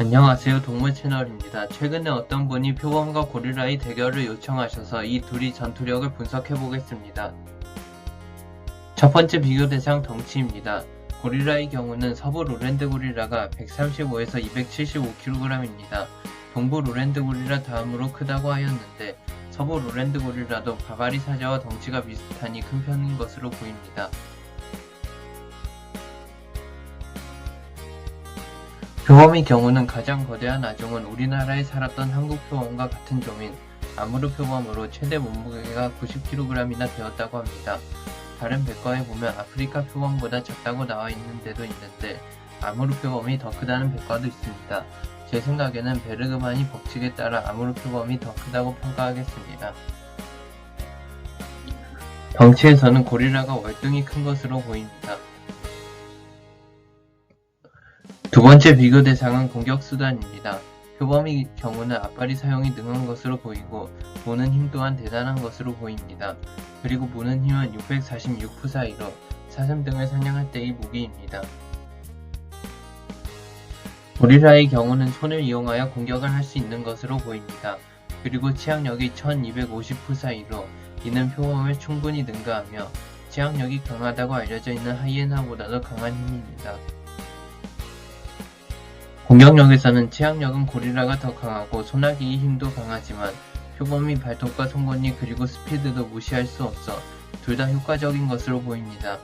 안녕하세요 동물 채널입니다. 최근에 어떤 분이 표범과 고릴라의 대결을 요청하셔서 이 둘이 전투력을 분석해 보겠습니다. 첫 번째 비교 대상 덩치입니다. 고릴라의 경우는 서부 로랜드 고릴라가 135에서 275kg입니다. 동부 로랜드 고릴라 다음으로 크다고 하였는데 서부 로랜드 고릴라도 바바리 사자와 덩치가 비슷하니 큰 편인 것으로 보입니다. 표범의 경우는 가장 거대한 아종은 우리나라에 살았던 한국 표범과 같은 종인 아무르 표범으로 최대 몸무게가 90kg이나 되었다고 합니다. 다른 백과에 보면 아프리카 표범보다 작다고 나와 있는 데도 있는데 아무르 표범이 더 크다는 백과도 있습니다. 제 생각에는 베르그만이 법칙에 따라 아무르 표범이 더 크다고 평가하겠습니다. 덩치에서는 고릴라가 월등히 큰 것으로 보입니다. 두 번째 비교 대상은 공격 수단입니다. 표범의 경우는 앞발이 사용이 능한 것으로 보이고 무는 힘 또한 대단한 것으로 보입니다. 그리고 무는 힘은 646푸 사이로 사슴 등을 사냥할 때의 무기입니다. 고릴라의 경우는 손을 이용하여 공격을 할 수 있는 것으로 보입니다. 그리고 치악력이 1250푸 사이로 이는 표범을 충분히 능가하며 치악력이 강하다고 알려져 있는 하이에나보다도 강한 힘입니다. 공격력에서는 치악력은 고릴라가 더 강하고 소나기의 힘도 강하지만 표범의 발톱과 송곳니 그리고 스피드도 무시할 수 없어 둘 다 효과적인 것으로 보입니다.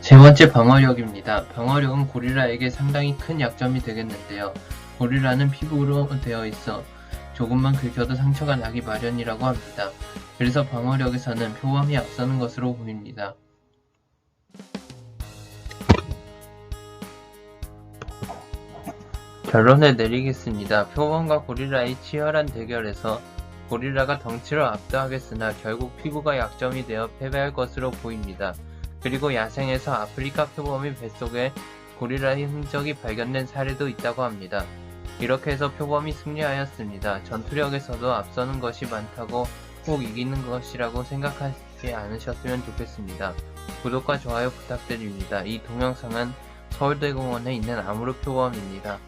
세 번째 방어력입니다. 방어력은 고릴라에게 상당히 큰 약점이 되겠는데요. 고릴라는 피부로 되어 있어 조금만 긁혀도 상처가 나기 마련이라고 합니다. 그래서 방어력에서는 표범이 앞서는 것으로 보입니다. 결론을 내리겠습니다. 표범과 고릴라의 치열한 대결에서 고릴라가 덩치로 압도하겠으나 결국 피부가 약점이 되어 패배할 것으로 보입니다. 그리고 야생에서 아프리카 표범의 뱃속에 고릴라의 흔적이 발견된 사례도 있다고 합니다. 이렇게 해서 표범이 승리하였습니다. 전투력에서도 앞서는 것이 많다고 꼭 이기는 것이라고 생각하지 않으셨으면 좋겠습니다. 구독과 좋아요 부탁드립니다. 이 동영상은 서울대공원에 있는 아무르 표범입니다.